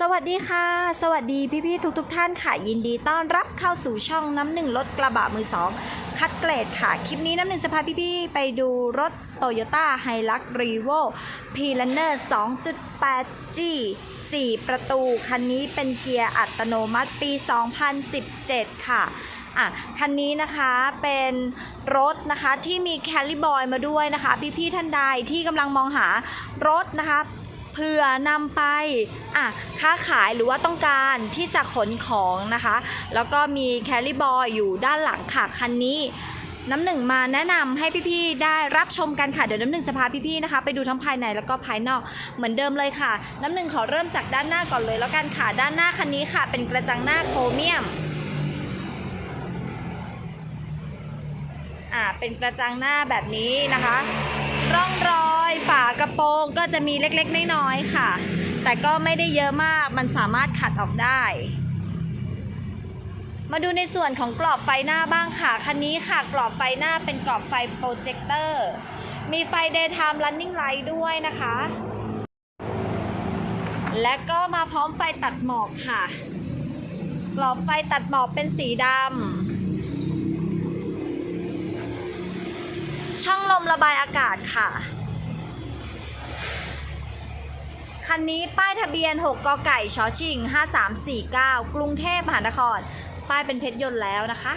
สวัสดีค่ะ สวัสดีพี่ๆทุกๆทท่านค่ะ ยินดีต้อนรับเข้าสู่ช่องน้ำหนึ่งรถกระบะมือสองคัดเกรดค่ะ คลิปนี้น้ำหนึ่งจะพาพี่ๆไปดูรถ Toyota h i l u x r e v o p l a n n e r 2.8G 4 ประตู คันนี้เป็นเกียร์อัตโนมัติปี 2017 ค่ะอะคันนี้นะคะเป็นรถนะคะที่มีแคลิบอยมาด้วยนะคะ พี่ๆท่านใดที่กำลังมองหารถนะคะ เพื่อนำไปอะค้าขายหรือว่าต้องการที่จะขนของนะคะ แล้วก็มีแคลิบอยอยู่ด้านหลังค่ะคันนี้น้ำหนึ่งมาแนะนำให้พี่ๆได้รับชมกันค่ะ เดี๋ยวน้ำหนึ่งจะพาพี่ๆนะคะ ไปดูทั้งภายในแล้วก็ภายนอกเหมือนเดิมเลยค่ะ น้ำหนึ่งขอเริ่มจากด้านหน้าก่อนเลยแล้วกันค่ะด้านหน้าคันนี้ค่ะ เป็นกระจังหน้าโครเมียมอ่าเป็นกระจังหน้าแบบนี้นะคะ ร่องรอย ฝากระโปรงก็จะมีเล็กๆน้อยๆค่ะ แต่ก็ไม่ได้เยอะมากมันสามารถขัดออกได้ มาดูในส่วนของกรอบไฟหน้าบ้างค่ะ คันนี้ค่ะกรอบไฟหน้าเป็นกรอบไฟโปรเจคเตอร์มีไฟ daytime running light ด้วยนะคะ และก็มาพร้อมไฟตัดหมอกค่ะ กรอบไฟตัดหมอกเป็นสีดำ ช่องลมระบายอากาศค่ะ คันนี้ป้ายทะเบียน 6กไก่ชอชิง 5349 กรุงเทพมหานคร ป้ายเป็นเพชรยนต์แล้วนะคะ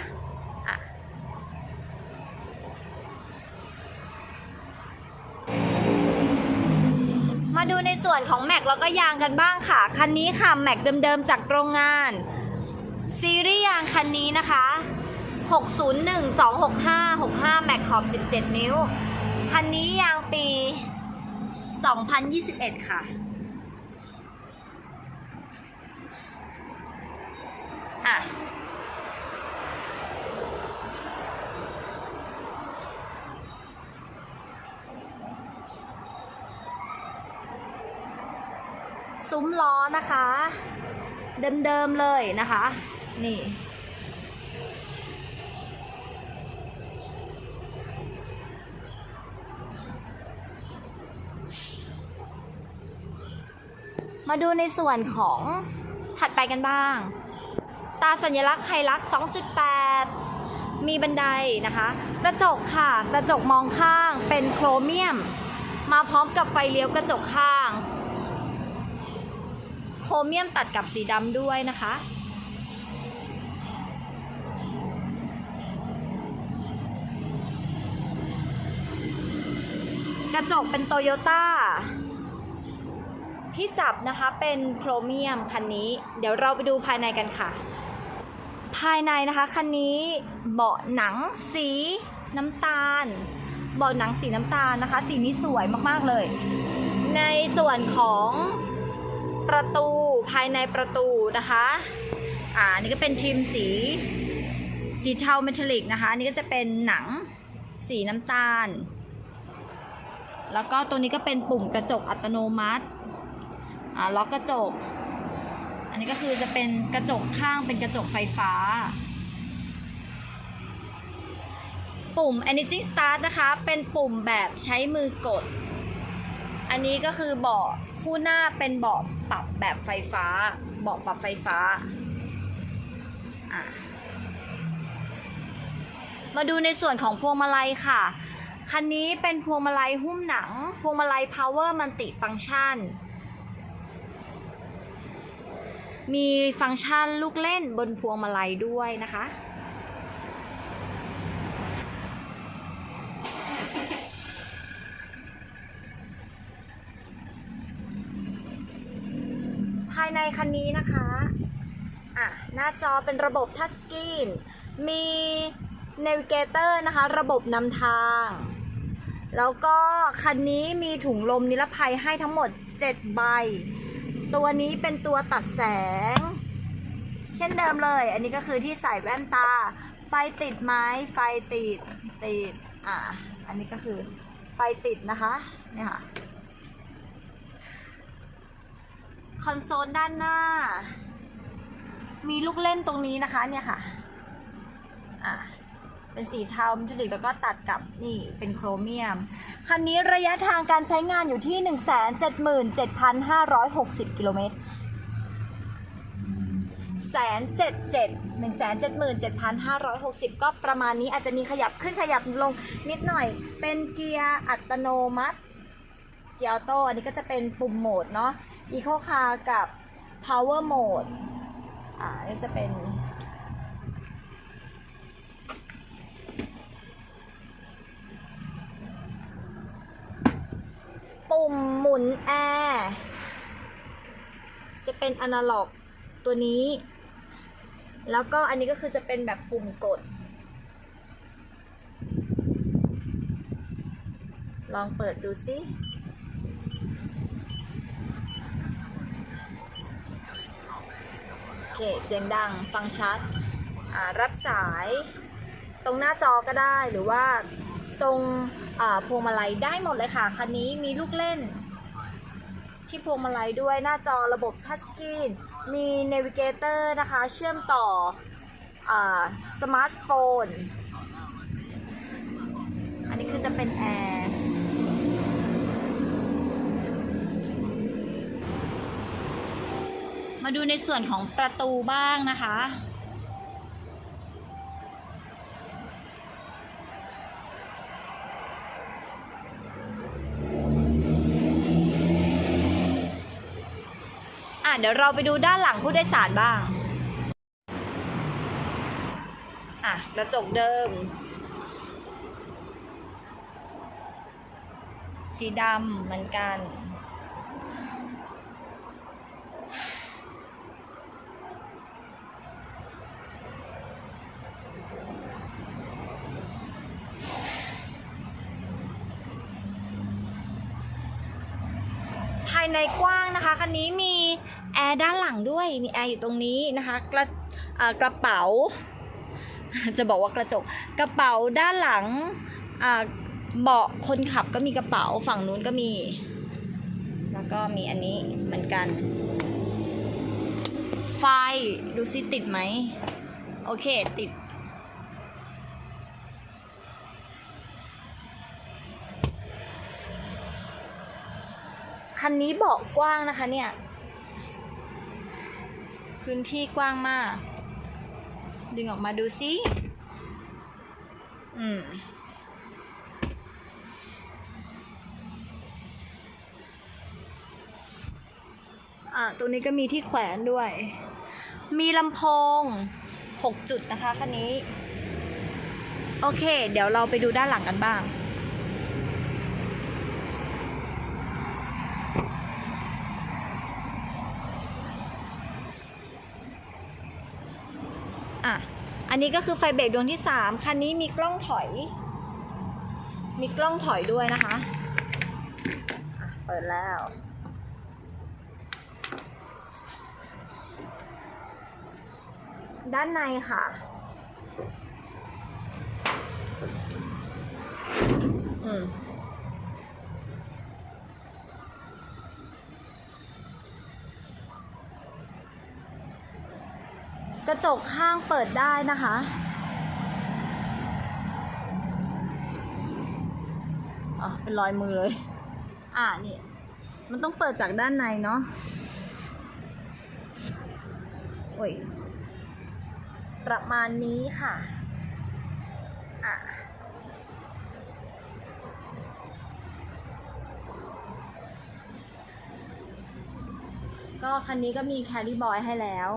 มาดูในส่วนของแม็กแล้วก็ยางกันบ้างค่ะ คันนี้ค่ะแม็กเดิมๆจากโรงงาน ซีรีส์ยางคันนี้นะคะ 601 265 65 แม็กขอบ 17 นิ้ว คันนี้ยางปี 2021 ค่ะ ซุ้มล้อนะคะ เดิมๆเลยนะคะ นี่มาดูในส่วนของถัดไปกันบ้าง ตาสัญลักษณ์ไฮลักษ์2.8 มีบันไดนะคะ กระจกค่ะ กระจกมองข้างเป็นโครเมียม มาพร้อมกับไฟเลี้ยวกระจกข้าง โครเมียมตัดกับสีดำด้วยนะคะ กระจกเป็นโตโยต้าที่จับนะคะเป็นโครเมียมคันนี้ เดี๋ยวเราไปดูภายในกันค่ะ ภายในนะคะคันนี้เบาะหนังสีน้ำตาล เบาะหนังสีน้ำตาลนะคะ สีนี้สวยมากๆเลย ในส่วนของ ประตูภายในประตูนะคะ อ่านี่ก็เป็นพิมพ์สีสีเทาเมทัลลิกนะคะนนี่ก็จะเป็นหนังสีน้ำตาล แล้วก็ตัวนี้ก็เป็นปุ่มกระจกอัตโนมัติอ่าล็อกกระจก อันนี้ก็คือจะเป็นกระจกข้างเป็นกระจกไฟฟ้า ปุ่ม Energy Start นะคะ เป็นปุ่มแบบใช้มือกด อันนี้ก็คือเบาะ คู่หน้าเป็นเบาะปรับแบบไฟฟ้า เบาะปรับไฟฟ้า มาดูในส่วนของพวงมาลัยค่ะ คันนี้เป็นพวงมาลัยหุ้มหนัง พวงมาลัย Power Multi Function มีฟังก์ชันลูกเล่นบนพวงมาลัยด้วยนะคะ ภายใน คันนี้นะคะ อะ หน้าจอเป็นระบบทัชสกรีน มีเนวิเกเตอร์นะคะ ระบบนำทาง แล้วก็คันนี้มีถุงลมนิรภัยให้ทั้งหมด 7 ใบ ตัวนี้เป็นตัวตัดแสง เช่นเดิมเลย อันนี้ก็คือที่ใส่แว่นตา ไฟติดไหมไฟติด ติด อะ อันนี้ก็คือไฟติดนะคะ เนี่ยค่ะ คอนโซลด้านหน้า มีลูกเล่นตรงนี้นะคะเนี่ยค่ะ อะเป็นสีเทาเมทัลลิกแล้วก็ตัดกับนี่เป็นโครเมียม คันนี้ระยะทางการใช้งานอยู่ที่ 177,560 กิโลเมตร1 7 7 1 7 7 5 6 0ก็ประมาณนี้อาจจะมีขยับขึ้นขยับลงนิดหน่อย เป็นเกียร์อัตโนมัติเกียร์ออโต้อันนี้ก็จะเป็นปุ่มโหมดเนาะ Eco Car กับ Power Mode อ่าอันนี้จะเป็นปุ่มหมุนแอร์จะเป็นอนาล็อกตัวนี้ แล้วก็อันนี้ก็คือจะเป็นแบบปุ่มกด ลองเปิดดูสิ โอ เค เสียงดังฟังชัด รับสายตรงหน้าจอก็ได้หรือว่าตรงพวงมาลัยได้หมดเลยค่ะ คันนี้มีลูกเล่น ที่พวงมาลัยด้วยหน้าจอระบบทัชสกรีน มีเนวิเกเตอร์นะคะ เชื่อมต่ออสมาร์ทโฟน อันนี้คือจะเป็นแอร์ มาดูในส่วนของประตูบ้างนะคะ อะเดี๋ยวเราไปดูด้านหลังผู้โดยสารบ้าง อะกระจกเดิม สีดำเหมือนกัน ภายในกว้าง อันนี้มีแอร์ด้านหลังด้วยมีแอร์อยู่ตรงนี้นะคะกระกระเป๋า จะบอกว่ากระจกกระเป๋าด้านหลังเบาะคนขับก็มีกระเป๋าฝั่งนู้นก็มี แล้วก็มีอันนี้เหมือนกัน ไฟดูซิติดไหม โอเคติด คันนี้เบาะกว้างนะคะเนี่ย พื้นที่กว้างมาก ดึงออกมาดูซิอืมอะตรงนี้ก็มีที่แขวนด้วย มีลำโพง 6 จุดนะคะคันนี้ โอเค เดี๋ยวเราไปดูด้านหลังกันบ้าง อะ อันนี้ก็คือไฟเบรกดวงที่3คันนี้มีกล้องถอย มีกล้องถอยด้วยนะคะะเปิดแล้ว ด้านในค่ะอืม กระจกข้างเปิดได้นะคะ อ๋อ เป็นรอยมือเลย อ่านี่ มันต้องเปิดจากด้านในเนาะ โอ้ย ประมาณนี้ค่ะ อะก็คันนี้ก็มีแคลรี่บอยให้แล้ว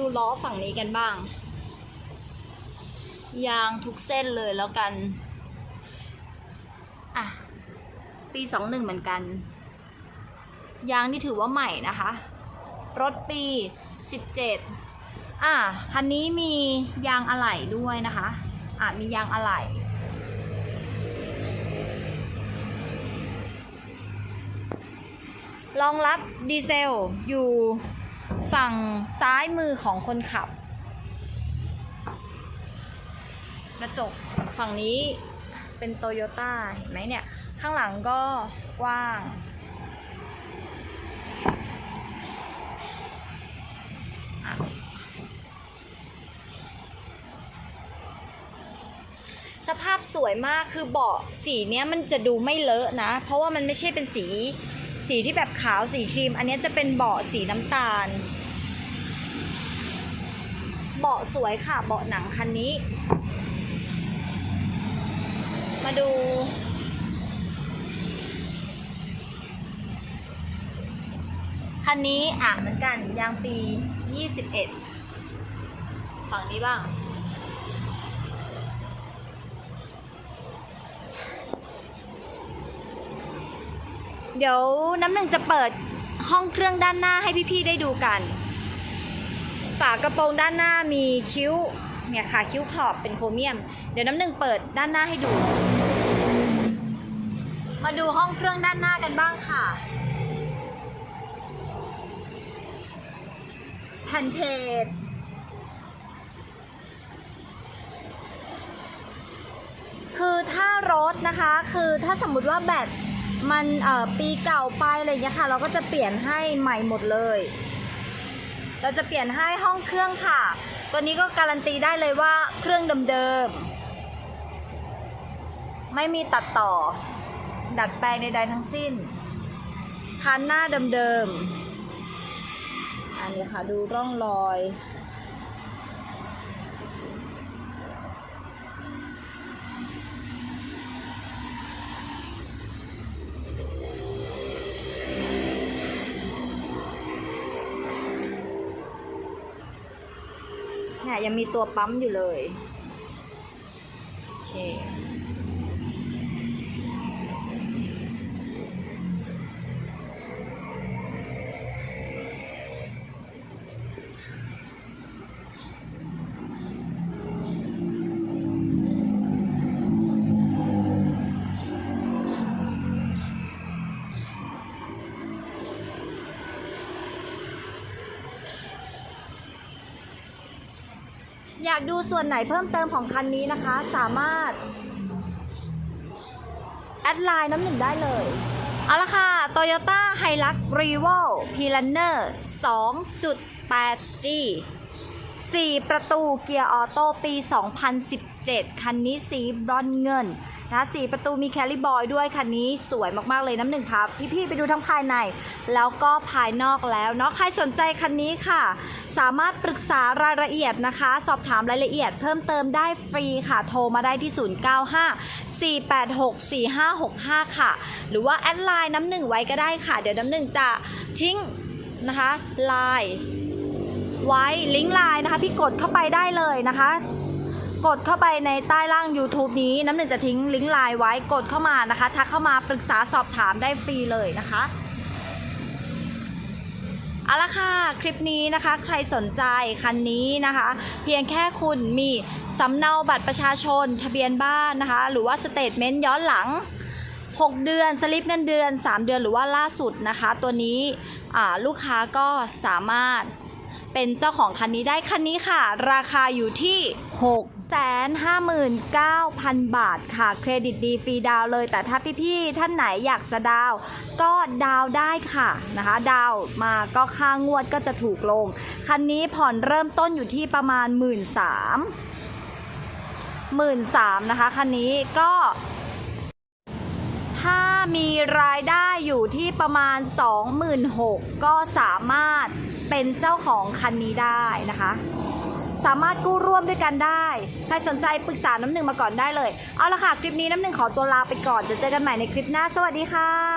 ดูล้อฝั่งนี้กันบ้าง ยางทุกเส้นเลยแล้วกัน อะ ปีสองหนึ่งเหมือนกัน ยางนี่ถือว่าใหม่นะคะ รถปีสิบเจ็ดอะ คันนี้มียางอะไหล่ด้วยนะคะ อะ มียางอะไหล่รองรับดีเซลอยู่ ฝั่งซ้ายมือของคนขับ กระจกฝั่งนี้เป็นโตโยต้าเห็นไหมเนี่ย ข้างหลังก็กว้างอะสสวยมากคือเบาะสีเนี้ยมันจะดูไม่เลอะนะ เพราะว่ามันไม่ใช่เป็นสี สีที่แบบขาวสีครีม อันนี้จะเป็นเบาะสีน้ำตาล เบาะสวยค่ะ เบาะหนังคันนี้ มาดู คันนี้อะเหมือนกันยางปี 21 ฝั่งนี้บ้าง เดี๋ยวน้ำหนึ่งจะเปิดห้องเครื่องด้านหน้าให้พี่ๆได้ดูกัน ฝากระโปรงด้านหน้ามีคิ้วเนี่ยค่ะคิ้วขอบเป็นโครเมียม เดี๋ยวน้ำหนึ่งเปิดด้านหน้าให้ดู มาดูห้องเครื่องด้านหน้ากันบ้างค่ะแผ่นเพจคือถ้ารถนะคะ คือถ้าสมมติว่าแบต มันปีเก่าไปอะไรอย่างเงี้ยค่ะ เราก็จะเปลี่ยนให้ใหม่หมดเลย เราจะเปลี่ยนให้ห้องเครื่องค่ะ ตัวนี้ก็การันตีได้เลยว่าเครื่องเดิมๆไม่มีตัดต่อ ดัดแปลงใดๆทั้งสิ้นคันหน้าเดิมๆอันนี้ค่ะดูร่องรอย ยังมีตัวปั๊มอยู่เลยากดูส่วนไหนเพิ่มเติมของคันนี้นะคะ สามารถ แอดไลน์น้ำหนึ่งได้เลย เอาละค่ะ Toyota Hilux Revo p l a n n e r 2.8G 4 ประตูเกียร์ออโต้ปี 2017 คันนี้สีบรอนเงินนะสีประตูมีแคลิบอยด้วย คันนี้สวยมากๆเลยน้ำหนึ่งพาพี่ๆไปดูทั้งภายใน แล้วก็ภายนอกแล้วเนาะใครสนใจคันนี้ค่ะ สามารถปรึกษารายละเอียดนะคะ สอบถามรายละเอียดเพิ่มเติมได้ฟรีค่ะ โทรมาได้ที่ 095 486 4565 ค่ะ หรือว่าแอดไลน์น้ำหนึ่งไว้ก็ได้ค่ะ เดี๋ยวน้ำหนึ่งจะทิ้งนะคะไลน์ ไว้ลิงก์ไลน์นะคะ พี่กดเข้าไปได้เลยนะคะ กดเข้าไปในใต้ล่าง YouTube นี้น้ำหนึ่งจะทิ้งลิงก์ไลน์ไว้กดเข้ามานะคะทักเข้ามาปรึกษาสอบถามได้ฟรีเลยนะคะเอาละค่ะ คลิปนี้นะคะ ใครสนใจคันนี้นะคะ เพียงแค่คุณมีสำเนาบัตรประชาชน ทะเบียนบ้านนะคะ หรือว่าสเตทเมนต์ย้อนหลัง 6 เดือน สลิปเงินเดือน 3 เดือนหรือว่าล่าสุดนะคะ ตัวนี้ลูกค้าก็สามารถ เป็นเจ้าของคันนี้ได้คันนี้ค่ะ ราคาอยู่ที่659,000 บาทค่ะ เครดิตดีฟรีดาวเลย แต่ถ้าพี่ ๆ ท่านไหนอยากจะดาว ก็ดาวได้ค่ะนะคะ ดาวมาก็ค่างวดก็จะถูกลง คันนี้ผ่อนเริ่มต้นอยู่ที่ประมาณ 1 3ื่นสามหมื่นสามนะคะ คันนี้ก็ ถ้ามีรายได้อยู่ที่ประมาณ 26,000ก็สามารถ เป็นเจ้าของคันนี้ได้นะคะ สามารถกู้ร่วมด้วยกันได้ ใครสนใจปรึกษาน้ำหนึ่งมาก่อนได้เลย เอาละค่ะ คลิปนี้น้ำหนึ่งขอตัวลาไปก่อน จะเจอกันใหม่ในคลิปหน้า สวัสดีค่ะ